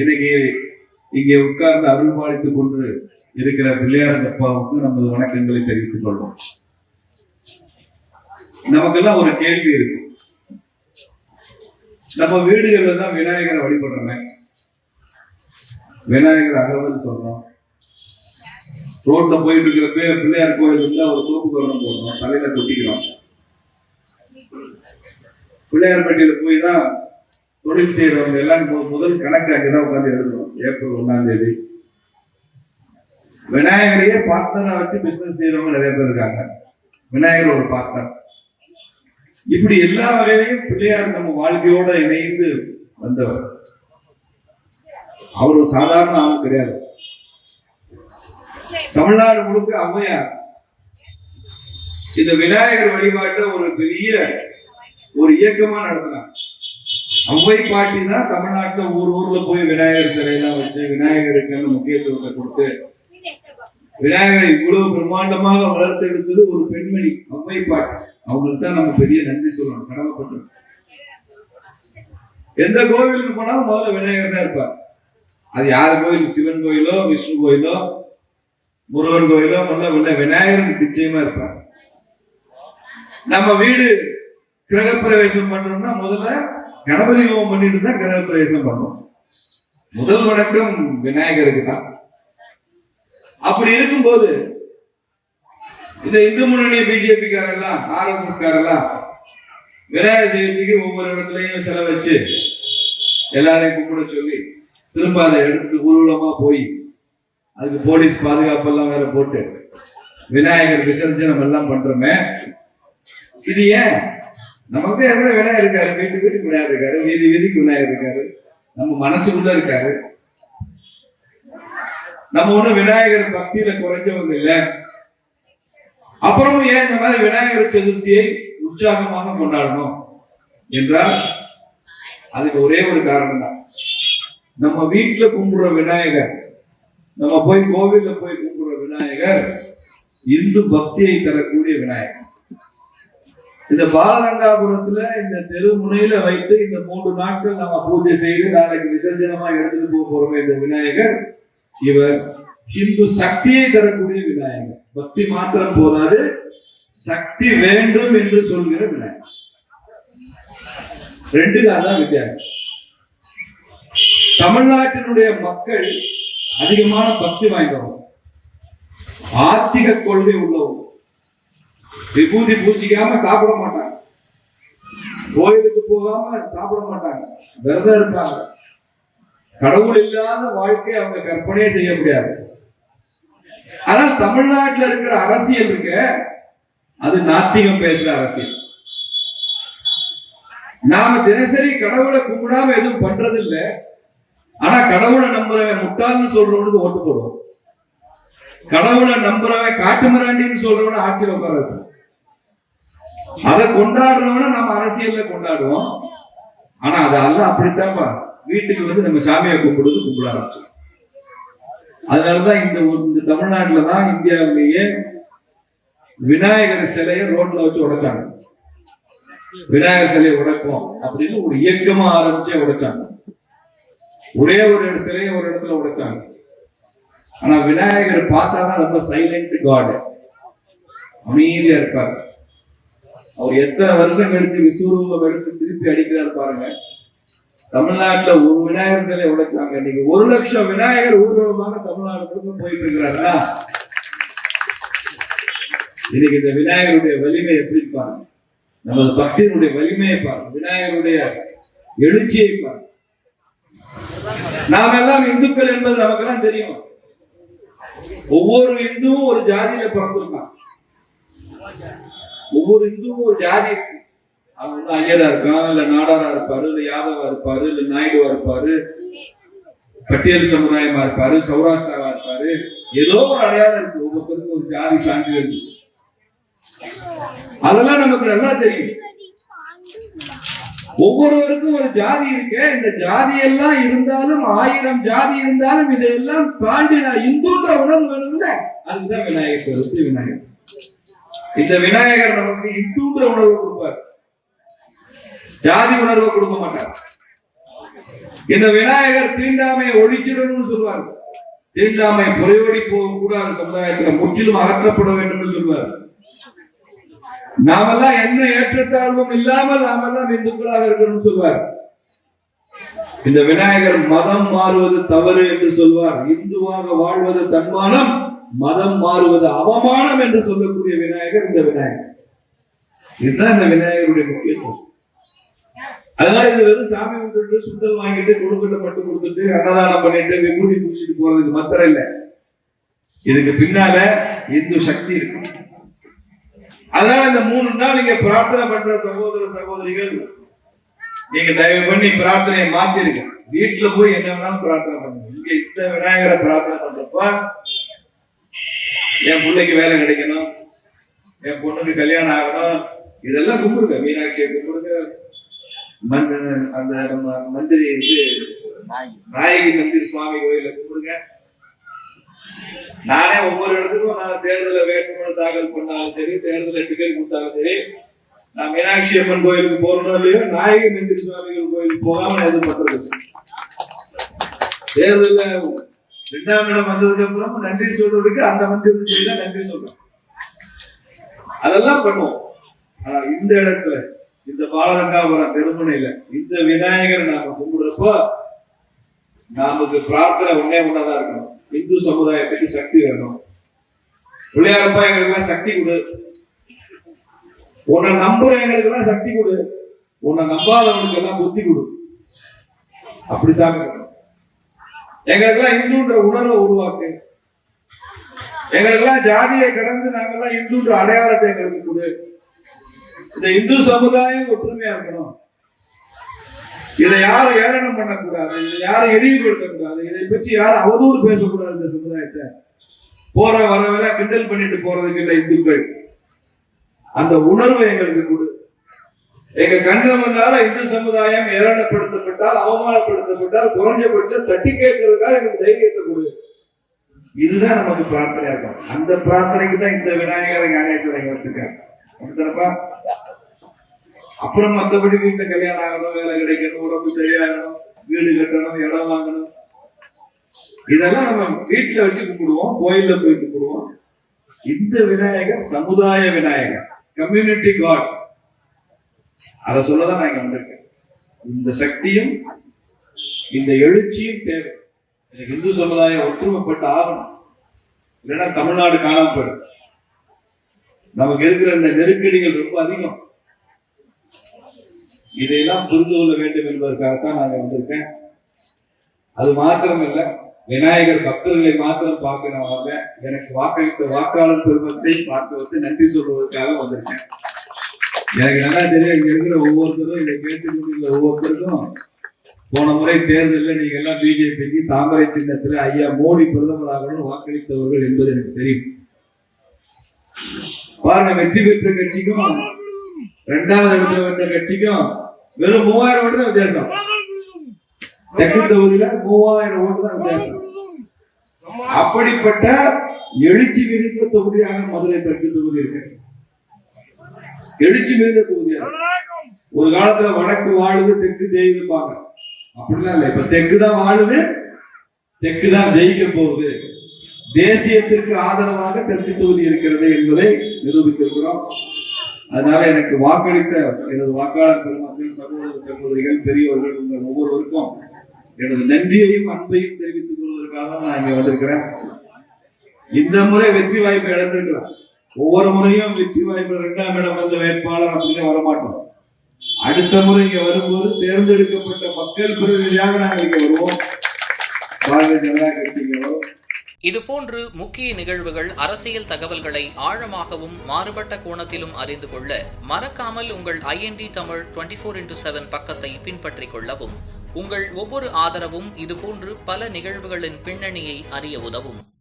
இன்னைக்கு இங்கே உட்கார்ந்து அருள் கொண்டு இருக்கிற பிள்ளையார் அப்பாவுக்கு நமது வணக்கங்களை தெரிவித்துக் கொள்வோம். நமக்கெல்லாம் ஒரு கேள்வி இருக்கு. நம்ம வீடுகளில் தான் விநாயகரை வழிபடுறோமே. விநாயகர் அகவல் சொல்றோம். ரோட்ல போயிட்டு இருக்கிறப்ப பிள்ளையார் கோயில் இருந்தா ஒரு தூக்கு தோரணம் போடுறோம். தலையில கொட்டிக்கிறோம். பிள்ளையார்பட்டியில போய் தான் தொழில் செய்யறவங்க எல்லாம் முதல் கணக்கு அங்கதான் உட்காந்து எழுதணும். ஏப்ரல் ஒன்னாம் தேதி. விநாயகரையே பார்ட்னரா வச்சு பிசினஸ் செய்யறவங்க நிறைய பேர் இருக்காங்க. விநாயகர் ஒரு பார்ட்னர் இப்படி எல்லா வகையிலையும் பிள்ளையார் நம்ம வாழ்க்கையோட இணைந்து வந்தவர். அவர் சாதாரண ஆள் கிடையாது. தமிழ்நாடு முழுக்க அம்மையார். இந்த விநாயகர் வழிபாட்டை ஒரு பெரிய ஒரு இயக்கமா நடத்தினார் அவ்வை பாட்டி தான் தமிழ்நாட்டுல ஊர் ஊர்ல போய் விநாயகர் சிலையெல்லாம் வச்சு விநாயகருக்குன்னு முக்கியத்துவத்தை கொடுத்து விநாயகரை இவ்வளவு பிரம்மாண்டமாக வளர்த்தெடுத்தது ஒரு பெண்மணி அவ்வை பாட்டி. அவங்களுக்கு தான் நம்ம பெரிய நன்றி சொல்லணும் கடமைப்பட்டோம் எந்த கோவிலுக்கு போனாலும் முதல்ல விநாயகர் தான் இருப்பார். அது யார் கோயில்? சிவன் கோயிலோ விஷ்ணு கோயிலோ முருகன் கோயிலோ முதல்ல விநா- விநாயகர் நிச்சயமா இருப்பார். நம்ம வீடு கிரகப்பிரவேசம் பண்றோம்னா முதல்ல கணபதி ஹோமம் பண்ணிட்டு தான் கிரகப்பிரவேசம் பண்ணோம். முதல் வணக்கம் விநாயகருக்கு தான் அப்படி இருக்கும்போது இந்த இந்து முன்னணி பிஜேபி காரெல்லாம் ஆர்எஸ்எஸ் காரெல்லாம் விநாயகர் சதுர்த்திக்கு ஒவ்வொரு இடத்துலயும் செலவச்சு எல்லாரையும் கும்பிட சொல்லி திரும்ப அதை எடுத்து ஊர்வலமா போய் அதுக்கு போலீஸ் பாதுகாப்பெல்லாம் வேற போட்டு விநாயகர் விசர்ஜனம் எல்லாம் பண்றோமே. இது ஏன்? நமக்கு எவ்வளவு விநாயகர் இருக்காரு? வீட்டு வீட்டுக்கு விநாயகர் இருக்காரு வீதி வீதிக்கு விநாயகர் இருக்காரு. நம்ம மனசுக்குள்ள இருக்காரு. நம்ம ஒண்ணு விநாயகர் பக்தியில குறைஞ்சவங்க இல்ல. அப்புறமும் ஏன் இந்த மாதிரி விநாயகர் சதுர்த்தியை உற்சாகமாக கொண்டாடணும் என்றால் அதுக்கு ஒரே ஒரு காரணம் தான் நம்ம வீட்டுல கும்பிடுற விநாயகர் நம்ம போய் கோவில்ல போய் கும்பிடுற விநாயகர் இந்து பக்தியை தரக்கூடிய விநாயகர். இந்த பாலரங்காபுரத்துல இந்த தெரு முனையில வைத்து இந்த மூன்று நாட்கள் நம்ம பூஜை செய்து நாளைக்கு விசர்ஜனமா எடுத்துட்டு போக போறோம் இந்த விநாயகர் இவர் இந்து சக்தியை தரக்கூடிய விநாயகர். பக்தி மாத்திரம் போதாது சக்தி வேண்டும் என்று சொல்கிற விநாயகர். ரெண்டு தான் வித்தியாசம். தமிழ்நாட்டினுடைய மக்கள் அதிகமான பக்தி வாய்ந்தவங்க. ஆத்திக கொள்கை உள்ளவங்க. விபூதி பூசிக்காம சாப்பிட மாட்டாங்க. கோயிலுக்கு போகாம சாப்பிட மாட்டாங்க. விரதம் இருப்பாங்க. கடவுள் இல்லாத வாழ்க்கை அவங்க கற்பனையே செய்ய முடியாது. ஆனால் தமிழ்நாட்டில் இருக்கிற அரசியல் இருக்க. அது நாத்திகம் பேசுற அரசியல். நாம தினசரி கடவுளை கும்பிடாம எதுவும் பண்றது இல்லை ஆனா கடவுளை நம்புறவன் முட்டாள்னு சொல்றவனுக்கு ஓட்டு போடுவோம். கடவுளை நம்புறவன் காட்டு மிராண்டின்னு சொல்றவன ஆட்சியில் உட்கார வைப்போம். அதை கொண்டாடுறவன நம்ம அரசியல்ல கொண்டாடுவோம். ஆனா அது அல்ல அப்படித்தான்ப்பா. வீட்டுக்கு வந்து நம்ம சாமியை கும்பிடுறது கும்பிட ஆரம்பிச்சோம். அதனாலதான் இந்த இந்த தமிழ்நாட்டுல தான் இந்தியாவிலேயே விநாயகர் சிலையை ரோட்ல வச்சு உடைச்சாங்க. விநாயகர் சிலையை உடைப்போம் அப்படின்னு ஒரு இயக்கமா ஆரம்பிச்சே உடைச்சாங்க. ஒரே ஒரு சிலையை ஒரு இடத்துல உடைச்சாங்க. ஆனா விநாயகர் பார்த்தாதான் ரொம்ப சைலண்ட் காடு அமைதியா இருப்பார். அவர் எத்தனை வருஷம் கழிச்சு விஸ்வரூபம் எடுத்து திருப்பி அடிக்கிறார் பாருங்க. தமிழ்நாட்டுல ஒரு விநாயகர் சிலை உடைச்சாங்க. இன்னைக்கு ஒரு லட்சம் விநாயகர் ஊர்வலமாக தமிழ்நாடு போயிட்டு இருக்கிறாருன்னா இன்னைக்கு இந்த விநாயகருடைய வலிமை எப்படி பாருங்க. நமது பக்தியினுடைய வலிமையை பாருங்க. விநாயகருடைய எழுச்சியை பாருங்க. நாம் எல்லாம் இந்துக்கள் என்பது நமக்கு எல்லாம் தெரியும். ஒவ்வொரு இந்துவும் ஒரு ஜாதியில பிறந்திருக்கான் ஒவ்வொரு இந்துவும் ஒரு ஜாதி. இருக்கு அவன் வந்து ஐயரா இருக்கான் இல்ல நாடாரா இருப்பாரு இல்ல யாதவா இருப்பாரு இல்ல நாயுடுவா இருப்பாரு பட்டியல் சமுதாயமா இருப்பாரு சௌராஷ்டிராவா இருப்பாரு. ஏதோ ஒரு அடையாளம் இருக்கு. ஒவ்வொருத்தருக்கும் ஒரு ஜாதி சான்று இருக்கு. அதெல்லாம் நமக்கு நல்லா தெரியும். ஒவ்வொருவருக்கும் ஒரு ஜாதி இருக்கு. இந்த ஜாதி எல்லாம் இருந்தாலும் ஆயிரம் ஜாதி இருந்தாலும் இதையெல்லாம் தாண்டி நான் இந்துன்ற உணர்வு வேணும்ல? அதுதான் விநாயகர் சதுர்த்தி விநாயகர். இந்த விநாயகர் நமக்கு இந்துன்ற உணர்வு கொடுப்பார். ஜாதி உணர்வு கொடுக்க மாட்டார். இந்த விநாயகர் தீண்டாமையை ஒழிச்சிடணும்னு சொல்லுவார். தீண்டாமை புறையோடி போக கூடாது சமுதாயத்துல முற்றிலும் அகற்றப்பட வேண்டும் சொல்வார் நாமெல்லாம் என்ன ஏற்றத்தாழ்வும் இல்லாமல் நாமெல்லாம் இந்துக்களாக இருக்கணும்னு சொல்வார் இந்த விநாயகர் மதம் மாறுவது தவறு என்று சொல்வார். இந்துவாக வாழ்வது தன்மானம். மதம் மாறுவது அவமானம் என்று சொல்லக்கூடிய விநாயகர் இந்த விநாயகர். இதுதான் இந்த விநாயகருடைய முக்கியத்துவம். அதனால இது வெறும் சாமி கும்பிட்டு சுண்டல் வாங்கிட்டு கொடுக்கட்ட மட்டும் கொடுத்துட்டு அன்னதானம் பண்ணிட்டு விபூதி பூசிட்டு போறதுக்கு மாத்திரம் இல்லை. இதுக்கு பின்னால இந்து சக்தி இருக்கு. அதனால இந்த மூணு நாள் நீங்க பிரார்த்தனை பண்ற சகோதர சகோதரிகள் நீங்க தயவு பண்ணி பிரார்த்தனையை மாத்திருக்க வீட்டுல போய் என்ன வேணாலும் பிரார்த்தனை பண்ணுங்க. இங்க இந்த விநாயகரை பிரார்த்தனை பண்றப்ப என் பிள்ளைக்கு வேலை கிடைக்கணும். என் பொண்ணுக்கு கல்யாணம் ஆகணும். இதெல்லாம் கும்பிடுங்க. மீனாட்சியை கும்பிடுங்க. மந்திர அந்த நம்ம மந்திரி இது நாயகி மந்திரி சுவாமி கோயில கும்பிடுங்க. நானே ஒவ்வொரு இடத்துக்கும் நான் தேர்தல வேட்புமனு தாக்கல் பண்ணாலும் சரி தேர்தல டிக்கெட் கொடுத்தாலும் சரி நான் மீனாட்சி அம்மன் கோயிலுக்கு போறோம் இல்லையோ நாயகி மந்திரி சுவாமிகள் கோயிலுக்கு போகாம நான் எதுவும் பண்றது தேர்தல தேர்தல்ல ரெண்டாம் இடம் வந்ததுக்கு அப்புறம் நன்றி சொல்றதுக்கு அந்த மந்திரத்துக்கு தான் நன்றி சொல்றேன் அதெல்லாம் பண்ணுவோம். ஆனா இந்த இடத்துல இந்த பாலரங்காபுரம் திருமணையில இந்த விநாயகரை நாம கும்பிடுறப்போ நமக்கு பிரார்த்தனை ஒன்னே ஒன்னாதான் இருக்கணும். இந்து சமுதாயத்துக்கு சக்தி வேணும். பிள்ளையாரப்பா எங்களுக்கு சக்தி கொடு. உன்னை நம்புற எங்களுக்கெல்லாம் சக்தி கொடு. உன்னை நம்பாதவனுக்கு எல்லாம் புத்தி கொடு. அப்படி சாப்பிடணும். எங்களுக்கெல்லாம் இந்துன்ற உணர்வை உருவாக்கு. எங்களுக்கெல்லாம் ஜாதியை கடந்து நாங்கெல்லாம் இந்துன்ற அடையாளத்தை எங்களுக்கு கொடு. இந்த இந்து சமுதாயம் ஒற்றுமையா இருக்கணும். இதை யாரும் ஏளனம் பண்ணக்கூடாது. இதை யாரும் இழிவுபடுத்தக்கூடாது. இதை பற்றி யாரும் அவதூறு பேசக்கூடாது இந்த சமுதாயத்தை. போற வரவெல்லாம் கிண்டல் பண்ணிட்டு போறதுக்கு இல்லை இந்துக்கள். அந்த உணர்வை எங்களுக்கு கொடு. எங்க கண்ணு முன்னால இந்து சமுதாயம் ஏளனப்படுத்தப்பட்டால் அவமானப்படுத்தப்பட்டால் குறைஞ்சபட்சம் தட்டி கேட்கறதுக்காக எங்களுக்கு தைரியத்தை கொடு. இதுதான் நமக்கு பிரார்த்தனையா இருக்கும். அந்த பிரார்த்தனைக்கு தான் இந்த விநாயகர் கணேசரை வச்சிருக்காங்க. அப்படித்தானப்பா? அப்புறம் மற்றபடி வீட்டுல கல்யாணம் ஆகணும் வேலை கிடைக்கணும் உடம்பு சரியாகணும் வீடு கட்டணும் இடம் வாங்கணும். இதெல்லாம் நம்ம வீட்டுல வச்சு கும்பிடுவோம் கோயில்ல போய் கும்பிடுவோம் இந்த விநாயகர் சமுதாய விநாயகர். கம்யூனிட்டி காட் அதை சொல்லதான் நான் இங்க வந்திருக்கேன். இந்த சக்தியும் இந்த எழுச்சியும் தேவை. எனக்கு இந்து சமுதாயம் ஒற்றுமைப்பட்டு ஆகணும். இல்லைன்னா தமிழ்நாடு காணாம போயிடும். நமக்கு இருக்கிற இந்த நெருக்கடிகள் ரொம்ப அதிகம். இதையெல்லாம் புரிந்து கொள்ள வேண்டும் என்பதற்காகத்தான் நான் வந்திருக்கேன். அது மாத்திரம் இல்லை விநாயகர் பக்தர்களை மாத்திரம் பார்க்க நான் வந்தேன். எனக்கு வாக்களித்த வாக்காளர் பெருமத்தை பார்க்க வந்து நன்றி சொல்வதற்காக வந்திருக்கேன். எனக்கு நல்லா தெரியும் இங்க இருக்கிற ஒவ்வொருத்தரும் இதை கேட்டுக்கொண்டுள்ள ஒவ்வொருத்தருக்கும் போன முறை தேர்தலில் நீங்க எல்லாம் பிஜேபிக்கு தாமரை சின்னத்துல ஐயா மோடி பிரதமராகணும் வாக்களித்தவர்கள் என்பது எனக்கு தெரியும். பாருங்க வெற்றி பெற்ற கட்சிக்கும் இரண்டாவது இடத்துல வந்த கட்சிக்கும் வெறும் மூவாயிரம் ஓட்டு தான் வித்தியாசம். தெற்கு தொகுதியில மூவாயிரம் ஓட்டு தான் வித்தியாசம். அப்படிப்பட்ட எழுச்சி மிகுந்த தொகுதியாக மதுரை தெற்கு தொகுதி இருக்கு. எழுச்சி மிகுந்த தொகுதியாக ஒரு காலத்துல வடக்கு வாழுது தெற்கு ஜெயிதுப்பாங்க அப்படிலாம் இல்லை. இப்ப தெற்கு தான் வாழுது தெற்கு தான் ஜெயிக்க போகுது. தேசியத்திற்கு ஆதரவாக தெற்கு தொகுதி இருக்கிறது என்பதை நிரூபித்திருக்கிறோம். அதனால எனக்கு வாக்களித்த எனது வாக்காளர் பெருமக்கள் சகோதர சகோதரிகள் பெரியவர்கள் உங்கள் ஒவ்வொருவருக்கும் எனது நன்றியையும் அன்பையும் தெரிவித்துக் கொள்வதற்காக நான் இங்க வந்திருக்கிறேன். இந்த முறை வெற்றி வாய்ப்பை இழந்திருக்கிறோம் ஒவ்வொரு முறையும் வெற்றி வாய்ப்பு இரண்டாம் இடம் வந்த வேட்பாளர் அப்படின்னு வரமாட்டோம். அடுத்த முறை இங்க வரும்போது தேர்ந்தெடுக்கப்பட்ட மக்கள் பிரதிநிதியாக நாங்கள் இங்க வருவோம். பாரதிய ஜனதா கட்சி இதுபோன்று முக்கிய நிகழ்வுகள் அரசியல் தகவல்களை ஆழமாகவும் மாறுபட்ட கோணத்திலும் அறிந்து கொள்ள மறக்காமல் உங்கள் IND Tamil twenty four into seven பக்கத்தை பின்பற்றிக் கொள்ளவும். உங்கள் ஒவ்வொரு ஆதரவும் இதுபோன்று பல நிகழ்வுகளின் பின்னணியை அறிய உதவும்.